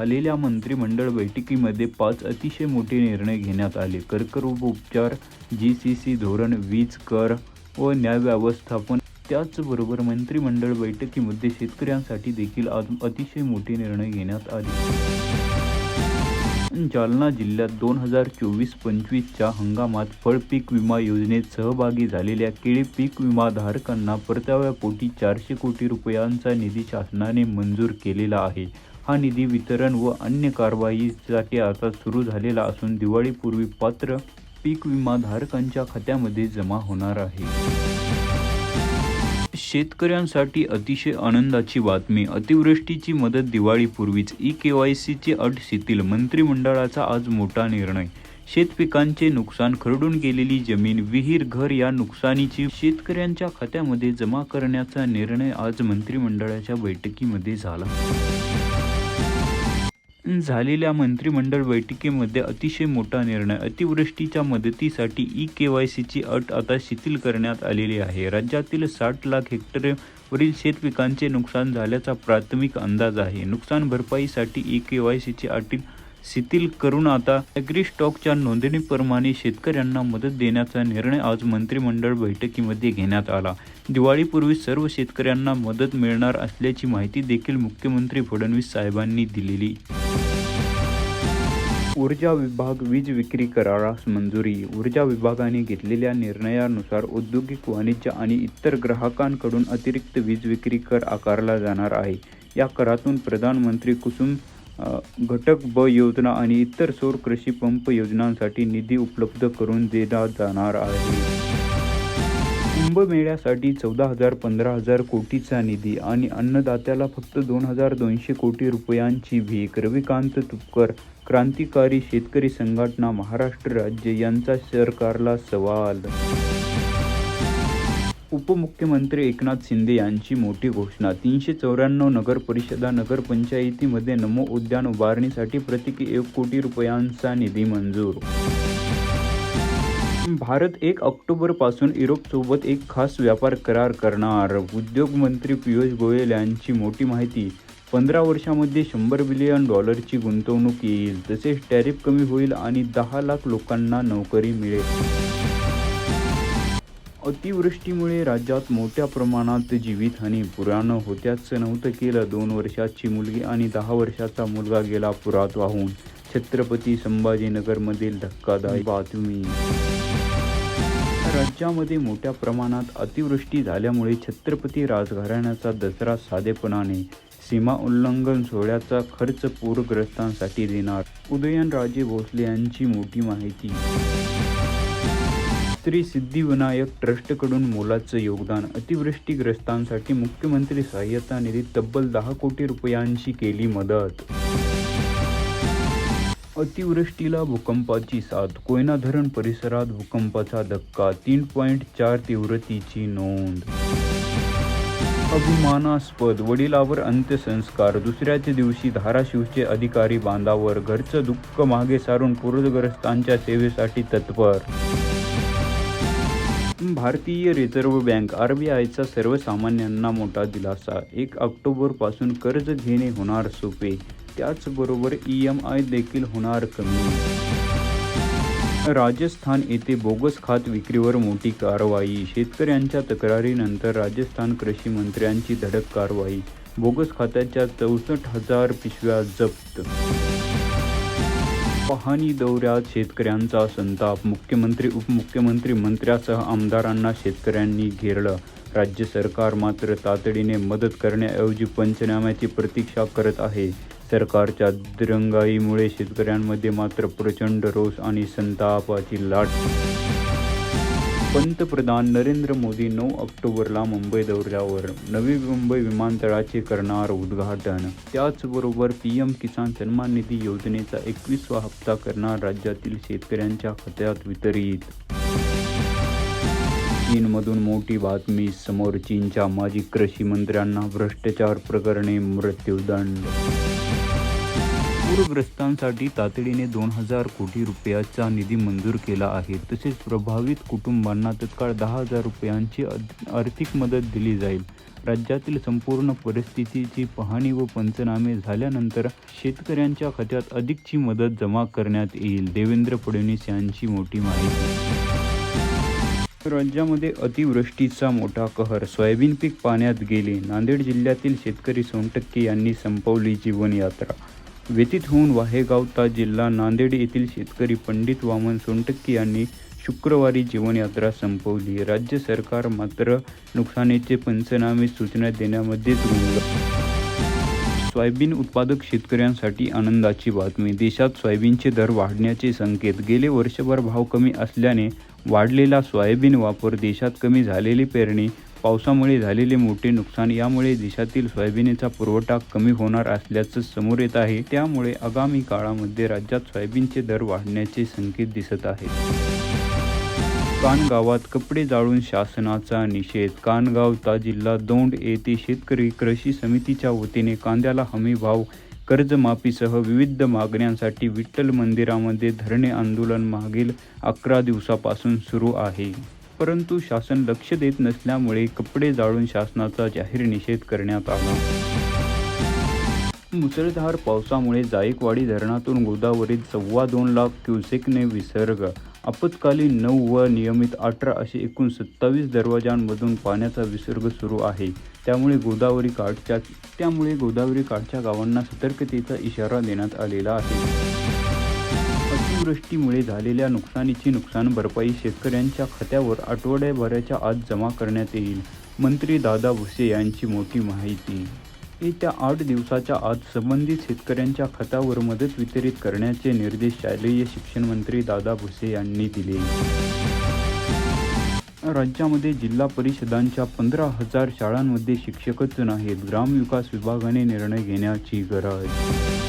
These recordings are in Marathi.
झालेल्या मंत्रिमंडळ बैठकीमध्ये पाच अतिशय मोठे निर्णय घेण्यात आले. कर्करोग उपचार जी सी सी धोरण वीज कर व न्याय व्यवस्थापन. त्याचबरोबर मंत्रिमंडळ बैठकीमध्ये शेतकऱ्यांसाठी देखील आज अतिशय मोठे निर्णय घेण्यात आले. जालना जिल्ह्यात दोन हजार चोवीस पंचवीसच्या हंगामात फळपीक विमा योजनेत सहभागी झालेल्या केळी पीक विमा धारकांना परताव्यापोटी चारशे कोटी रुपयांचा निधी शासनाने मंजूर केलेला आहे. हा निधी वितरण व अन्य कारवाईसाठी आता सुरू झालेला असून दिवाळीपूर्वी पात्र पीक विमा धारकांच्या खात्यामध्ये जमा होणार आहे. शेतकऱ्यांसाठी अतिशय आनंदाची बातमी. अतिवृष्टीची मदत दिवाळीपूर्वीच. ई के वाय सीची अट शिथिल. मंत्रिमंडळाचा आज मोठा निर्णय. शेतपिकांचे नुकसान खरडून गेलेली जमीन विहीर घर या नुकसानीची शेतकऱ्यांच्या खात्यामध्ये जमा करण्याचा निर्णय आज मंत्रिमंडळाच्या बैठकीमध्ये झाला. झालेल्या मंत्रिमंडळ बैठकीमध्ये अतिशय मोठा निर्णय अतिवृष्टीच्या मदतीसाठी ई के वाय सीची अट आता शिथिल करण्यात आलेली आहे. राज्यातील साठ लाख हेक्टरवरील शेतपिकांचे नुकसान झाल्याचा प्राथमिक अंदाज आहे. नुकसान भरपाईसाठी ई के वाय सीची अटी शिथिल करून आता ॲग्री स्टॉकच्या नोंदणीप्रमाणे शेतकऱ्यांना मदत देण्याचा निर्णय आज मंत्रिमंडळ बैठकीमध्ये घेण्यात आला. दिवाळीपूर्वी सर्व शेतकऱ्यांना मदत मिळणार असल्याची माहिती देखील मुख्यमंत्री फडणवीस साहेबांनी दिलेली. ऊर्जा विभाग वीज विक्री करारास मंजुरी. ऊर्जा विभागाने घेतलेल्या निर्णयानुसार औद्योगिक वाणिज्य आणि इतर ग्राहकांकडून अतिरिक्त वीज विक्री कर आकारला जाणार आहे. या करातून प्रधानमंत्री कुसुम घटक ब योजना आणि इतर सौर कृषी पंप योजनांसाठी निधी उपलब्ध करून देण्यात जाणार आहे. कुंभमेळ्यासाठी चौदा हजार पंधरा हजार कोटीचा निधी आणि अन्नदात्याला फक्त दोन हजार दोनशे कोटी रुपयांची भीक. रविकांत तुपकर क्रांतिकारी शेतकरी संघटना महाराष्ट्र राज्य यांचा सरकारला सवाल. उपमुख्यमंत्री एकनाथ शिंदे यांची मोठी घोषणा. तीनशे चौऱ्याण्णव नगर परिषदा नगरपंचायतीमध्ये नमो उद्यान उभारणीसाठी प्रत्येकी एक कोटी रुपयांचा निधी मंजूर. भारत एक ऑक्टोबरपासून युरोपसोबत एक खास व्यापार करार करणार. उद्योग मंत्री पियुष गोयल यांची मोठी माहिती. पंधरा वर्षामध्ये शंभर बिलियन डॉलरची गुंतवणूक येईल तसेच टॅरिफ कमी होईल आणि दहा लाख लोकांना नोकरी मिळेल. अतिवृष्टीमुळे राज्यात मोठ्या प्रमाणात जीवितहानी पुरानं होत्याच नव्हतं केलं. दोन वर्षाची मुलगी आणि दहा वर्षाचा मुलगा गेला पुरात वाहून. छत्रपती संभाजीनगरमधील धक्कादायक बातमी. राज्यामध्ये मोठ्या प्रमाणात अतिवृष्टी झाल्यामुळे छत्रपती राजघराण्याचा दसरा साधेपणाने सीमा उल्लंघन सोहळ्याचा खर्च पूरग्रस्तांसाठी देणार. उदयनराजे भोसले यांची मोठी माहिती. श्री सिद्धिविनायक ट्रस्टकडून मोलाचं योगदान. अतिवृष्टीग्रस्तांसाठी मुख्यमंत्री सहाय्यता निधीत तब्बल दहा कोटी रुपयांची केली मदत. अतिवृष्टीला भूकंपाची साथ. कोयना धरण परिसरात भूकंपाचा धक्का. तीन पॉईंट चार तीव्रतेची नोंद. अभिमानास्पद वडिलावर अंत्यसंस्कार. दुसऱ्याच दिवशी धाराशिवचे अधिकारी बांधावर घरचं दुःख मागे सारून पूरग्रस्तांच्या सेवेसाठी तत्पर. भारतीय रिझर्व्ह बँक आर बी आयचा सर्वसामान्यांना मोठा दिलासा. एक ऑक्टोबरपासून कर्ज घेणे होणार सोपे. त्याचबरोबर ई एम आय देखील होणार कमी. राजस्थान येथे बोगस खात विक्रीवर मोठी कारवाई. शेतकऱ्यांच्या तक्रारीनंतर राजस्थान कृषी मंत्र्यांची धडक कारवाई. बोगस खात्याच्या चौसष्ट हजार पिशव्या जप्त. पाहणी दौऱ्यात शेतकऱ्यांचा संताप. मुख्यमंत्री उपमुख्यमंत्री मंत्र्यासह आमदारांना शेतकऱ्यांनी घेरलं. राज्य सरकार मात्र तातडीने मदत करण्याऐवजी पंचनाम्याची प्रतीक्षा करत आहे. सरकारच्या दिरंगाईमुळे शेतकऱ्यांमध्ये मात्र प्रचंड रोष आणि संतापाची लाट. पंतप्रधान नरेंद्र मोदी नऊ ऑक्टोबरला मुंबई दौऱ्यावर नवी मुंबई विमानतळाचे करणार उद्घाटन. त्याचबरोबर पी एम किसान सन्मान निधी योजनेचा एकवीसवा हप्ता करणार राज्यातील शेतकऱ्यांच्या खात्यात वितरित. चीनमधून मोठी बातमी समोर चीनच्या माजी कृषी मंत्र्यांना भ्रष्टाचार प्रकरणे मृत्यूदंड. पूरग्रस्तांसाठी तातडीने दोन हजार कोटी रुपयाचा निधी मंजूर केला आहे. तसेच प्रभावित कुटुंबांना तत्काळ दहा हजार रुपयांची आर्थिक मदत दिली जाईल. राज्यातील संपूर्ण परिस्थितीची पाहणी व पंचनामे झाल्यानंतर शेतकऱ्यांच्या खात्यात अधिकची मदत जमा करण्यात येईल. देवेंद्र फडणवीस यांची मोठी माहिती. राज्यामध्ये अतिवृष्टीचा मोठा कहर. सोयाबीन पीक पाण्यात गेले. नांदेड जिल्ह्यातील शेतकरी सोनटक्के यांनी संपवली जीवनयात्रा. व्यतीत होऊन वाहेगाव ता जिल्हा नांदेड येथील शेतकरी पंडित वामन सोनटक्की यांनी शुक्रवारी जीवनयात्रा संपवली. राज्य सरकार मात्र नुकसानीचे पंचनामे सूचना देण्यामध्येच गुंग सोयाबीन उत्पादक शेतकऱ्यांसाठी आनंदाची बातमी. देशात सोयाबीनचे दर वाढण्याचे संकेत. गेले वर्षभर भाव कमी असल्याने वाढलेला सोयाबीन वापर देशात कमी झालेली पेरणी पावसामुळे झालेले मोठे नुकसान यामुळे देशातील सोयाबीनचा पुरवठा कमी होणार असल्याचं समोर येत आहे. त्यामुळे आगामी काळामध्ये राज्यात सोयाबीनचे दर वाढण्याचे संकेत दिसत आहेत. कानगावात कपडे जाळून शासनाचा निषेध. कानगाव ता जिल्हा दौंड येथे शेतकरी कृषी समितीच्या वतीने कांद्याला हमी भाव कर्जमाफीसह विविध मागण्यांसाठी विठ्ठल मंदिरामध्ये धरणे आंदोलन मागील अकरा दिवसापासून सुरू आहे. परंतु शासन लक्ष देत नसल्यामुळे कपडे जाळून शासनाचा जाहीर निषेध करण्यात आला. मुसळधार पावसामुळे जायकवाडी धरणातून गोदावरीत सव्वा दोन लाख क्युसेकने विसर्ग आपत्कालीन नऊ व नियमित अठरा असे एकूण सत्तावीस दरवाजांमधून पाण्याचा विसर्ग सुरू आहे. त्यामुळे गोदावरी काठच्या त्यामुळे गोदावरी काठच्या गावांना सतर्कतेचा इशारा देण्यात आलेला आहे. अतिवृष्टीमुळे झालेल्या नुकसानीची नुकसान भरपाई शेतकऱ्यांच्या खात्यावर आठवड्याभराच्या आत जमा करण्यात येईल मंत्री दादा भुसे यांची मोठी माहिती. येत्या आठ दिवसाच्या आत संबंधित शेतकऱ्यांच्या खात्यावर मदत वितरित करण्याचे निर्देश शालेय शिक्षण मंत्री दादा भुसे यांनी दिले. राज्यामध्ये जिल्हा परिषदांच्या पंधरा हजार शाळांमध्ये शिक्षकच नाहीत ग्रामविकास विभागाने निर्णय घेण्याची गरज.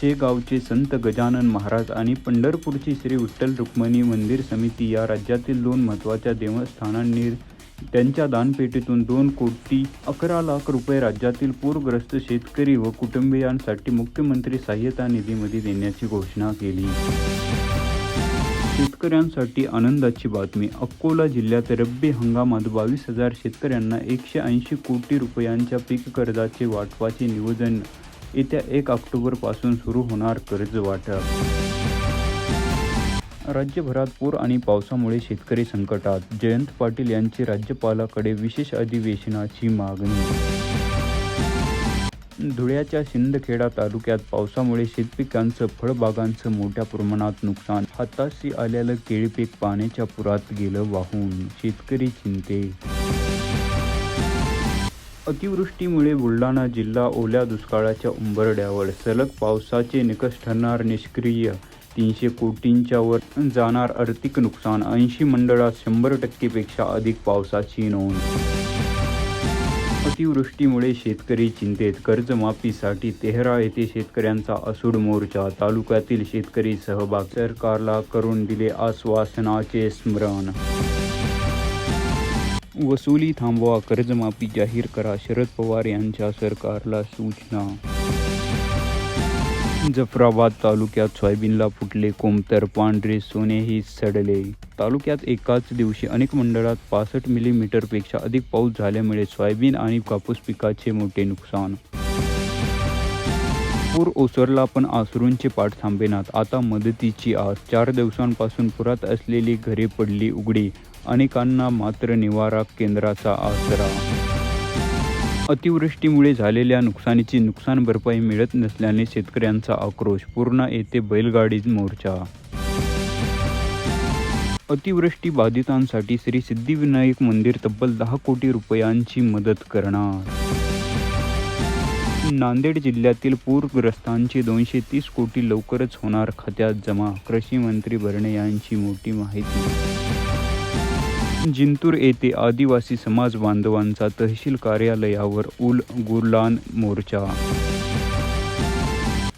शेगावचे संत गजानन महाराज आणि पंढरपूरची श्री विठ्ठल रुक्मिणी मंदिर समिती या राज्यातील दोन महत्त्वाच्या देवस्थानांनी त्यांच्या दानपेटीतून दोन कोटी अकरा लाख रुपये राज्यातील पूरग्रस्त शेतकरी व कुटुंबियांसाठी मुख्यमंत्री सहाय्यता निधीमध्ये देण्याची घोषणा केली. शेतकऱ्यांसाठी आनंदाची बातमी. अकोला जिल्ह्यात रब्बी हंगामात बावीस हजार शेतकऱ्यांना एकशे ऐंशी कोटी रुपयांच्या पीक कर्जाचे वाटपाचे नियोजन येत्या एक ऑक्टोबरपासून सुरू होणार कर्ज वाटप. राज्यभरात पूर आणि पावसामुळे शेतकरी संकटात. जयंत पाटील यांची राज्यपालाकडे विशेष अधिवेशनाची मागणी. धुळ्याच्या शिंदखेडा तालुक्यात पावसामुळे शेतपिकांचं फळबागांचं मोठ्या प्रमाणात नुकसान. हाताशी आलेलं केळीपीक पाण्याच्या पुरात गेलं वाहून. शेतकरी चिंतेत. अतिवृष्टीमुळे बुलढाणा जिल्हा ओल्या दुष्काळाच्या उंबरड्यावर सलग पावसाचे निकष ठरणार. निष्क्रिय तीनशे कोटींच्या वर जाणार आर्थिक नुकसान. ऐंशी मंडळात शंभर टक्केपेक्षा अधिक पावसाची नोंद. अतिवृष्टीमुळे शेतकरी चिंतेत. कर्जमाफीसाठी तेहरा येथे शेतकऱ्यांचा असूड मोर्चा. तालुक्यातील शेतकरी सहभाग सरकारला करून दिले आश्वासनाचे स्मरण. वसुली थांबवा कर्जमाफी जाहीर करा शरद पवार यांच्या सरकारला सूचना. जफराबाद तालुक्यात सोयाबीनला फुटले कोमतर पांढरे सोनेही सडले. तालुक्यात एकाच दिवशी अनेक मंडळात पासष्ट मिलीमीटरपेक्षा अधिक पाऊस झाल्यामुळे सोयाबीन आणि कापूस पिकाचे मोठे नुकसान. पूर ओसरला पण आसरूंचे पाठ थांबेनात. आता मदतीची आस. चार दिवसांपासून पुरात असलेली घरे पडली उघडी. अनेकांना मात्र निवारा केंद्राचा आसरा. अतिवृष्टीमुळे झालेल्या नुकसानीची नुकसान भरपाई मिळत नसल्याने शेतकऱ्यांचा आक्रोश. पूर्णा येथे बैलगाडी मोर्चा. अतिवृष्टी बाधितांसाठी श्री सिद्धिविनायक मंदिर तब्बल दहा कोटी रुपयांची मदत करणार. नांदेड जिल्ह्यातील पूरग्रस्तांचे दोनशे तीस कोटी लवकरच होणार खात्यात जमा. कृषी मंत्री भरणे यांची मोठी माहिती जिंतूर येथे आदिवासी समाज बांधवांचा तहसील कार्यालयावर उल गुरलान मोर्चा